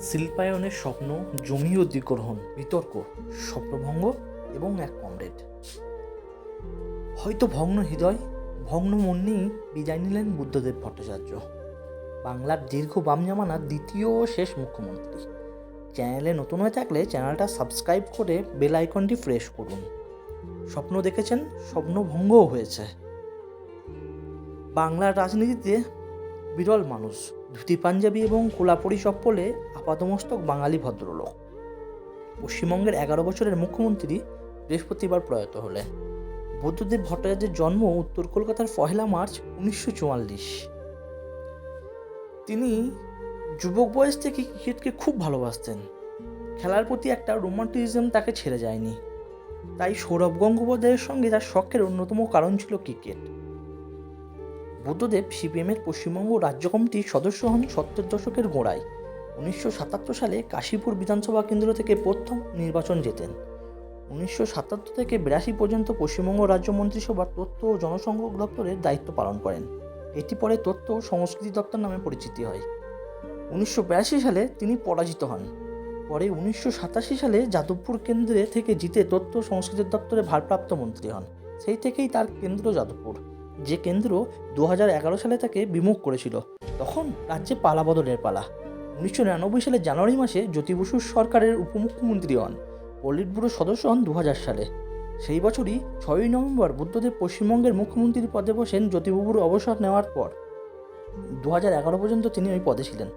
শিল্পায়নের স্বপ্ন জমি অধিগ্রহণ বিতর্ক, স্বপ্নভঙ্গ এবং এক কমরেড হয়তো ভগ্ন হৃদয়, ভগ্ন মন নিয়েই বিদায় নিলেন বুদ্ধদেব ভট্টাচার্য। বাংলার দীর্ঘ বাম জামানার দ্বিতীয় ও শেষ মুখ্যমন্ত্রী। চ্যানেলে নতুন হয়ে থাকলে চ্যানেলটা সাবস্ক্রাইব করে বেল আইকনটি প্রেস করুন। স্বপ্ন দেখেছেন, স্বপ্নভঙ্গও হয়েছে। বাংলার রাজনীতিতে বিরল মানুষ, ধুতি পাঞ্জাবি এবং কোলাপুরি চপ্পলে আপাতমস্তক বাঙালি ভদ্রলোক। পশ্চিমবঙ্গের এগারো বছরের মুখ্যমন্ত্রী বৃহস্পতিবার প্রয়াত হলেন। বুদ্ধদেব ভট্টাচার্যের জন্ম উত্তর কলকাতার পহেলা মার্চ উনিশশো চুয়াল্লিশ। তিনি যুবক বয়স থেকে ক্রিকেটকে খুব ভালোবাসতেন। খেলার প্রতি একটা রোমান্টিজম তাকে ছেড়ে যায়নি। তাই সৌরভ গঙ্গোপাধ্যায়ের সঙ্গে তার শখের অন্যতম কারণ ছিল ক্রিকেট। বুদ্ধদেব সিপিএমের পশ্চিমবঙ্গ রাজ্য কমিটির সদস্য হন সত্তর দশকের গোড়ায়। উনিশশো সাতাত্তর সালে কাশীপুর বিধানসভা কেন্দ্র থেকে প্রথম নির্বাচন জেতেন। উনিশশো সাতাত্তর থেকে বিরাশি পর্যন্ত পশ্চিমবঙ্গ রাজ্য মন্ত্রিসভার তথ্য ও জনসংযোগ দপ্তরের দায়িত্ব পালন করেন। এটি পরে তথ্য ও সংস্কৃতি দপ্তর নামে পরিচিতি হয়। উনিশশো বিরাশি সালে তিনি পরাজিত হন। পরে উনিশশো সাতাশি সালে যাদবপুর কেন্দ্রে থেকে জিতে তথ্য সংস্কৃতি দপ্তরে ভারপ্রাপ্ত মন্ত্রী হন। সেই থেকেই তার কেন্দ্র যাদবপুর। যে কেন্দ্র দু হাজার এগারো সালে তাকে বিমুখ করেছিল। তখন রাজ্যে পালা বদলের পালা। উনিশশো নিরানব্বই সালে জানুয়ারি মাসে জ্যোতি বসুর সরকারের উপমুখ্যমন্ত্রী হন পলিট ব্যুরোর সদস্য হন দু হাজার সালে। সেই বছরই ছয়ই নভেম্বর বুদ্ধদেব পশ্চিমবঙ্গের মুখ্যমন্ত্রীর পদে বসেন জ্যোতিবাবুর অবসর নেওয়ার পর। দু হাজার এগারো পর্যন্ত তিনি ওই পদে ছিলেন।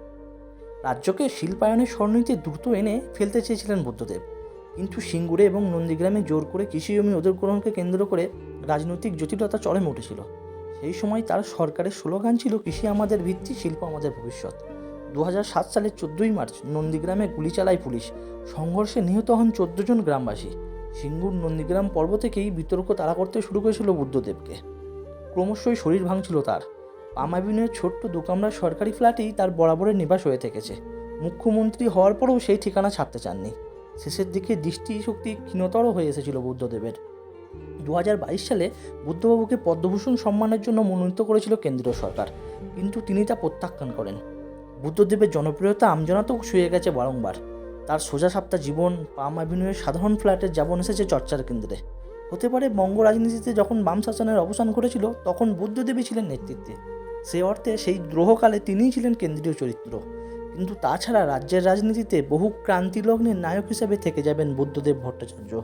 রাজ্যকে শিল্পায়নের স্বর্ণীতে দ্রুত এনে ফেলতে চেয়েছিলেন বুদ্ধদেব। কিন্তু সিঙ্গুরে এবং নন্দীগ্রামে জোর করে কৃষি জমি অধিগ্রহণকে কেন্দ্র করে রাজনৈতিক জটিলতা চরমে উঠেছিল। সেই সময় তার সরকারের স্লোগান ছিল, কৃষি আমাদের ভিত্তি, শিল্প আমাদের ভবিষ্যৎ। দু সাত সালের চোদ্দোই মার্চ নন্দীগ্রামে গুলি চালায় পুলিশ। সংঘর্ষে নিহত হন চোদ্দ জন গ্রামবাসী। সিঙ্গুর নন্দীগ্রাম পর্ব থেকেই বিতর্ক তাড়া করতে শুরু করেছিল বুদ্ধদেবকে। ক্রমশই শরীর ভাঙছিল তার। পামাবিনের ছোট্ট দোকামরার সরকারি ফ্ল্যাটেই তার বরাবরের নিবাস হয়ে থেকেছে। মুখ্যমন্ত্রী হওয়ার পরেও সেই ঠিকানা ছাড়তে চাননি। শেষের দিকে দৃষ্টিশক্তি ক্ষীণতর হয়ে এসেছিল বুদ্ধদেবের। দু হাজার বাইশ সালে বুদ্ধবাবুকে পদ্মভূষণ সম্মানের জন্য মনোনীত করেছিল কেন্দ্রীয় সরকার। কিন্তু তিনি তা প্রত্যাখ্যান করেন। বুদ্ধদেবের জনপ্রিয়তা আমজনা তো শুয়ে গেছে বারংবার। তার সোজা সাপ্তাহ জীবন, পাম অ্যাভিনিউয়ের সাধারণ ফ্ল্যাটের যাপন এসেছে চর্চার কেন্দ্রে। হতে পারে বঙ্গ রাজনীতিতে যখন বাম শাসনের অবসান ঘটেছিল, তখন বুদ্ধদেবী ছিলেন নেতৃত্বে। সে অর্থে সেই দ্রোহকালে তিনিই ছিলেন কেন্দ্রীয় চরিত্র। কিন্তু তাছাড়া রাজ্যের রাজনীতিতে বহু ক্রান্তিলগ্নের নায়ক হিসেবে থেকে যাবেন বুদ্ধদেব ভট্টাচার্য।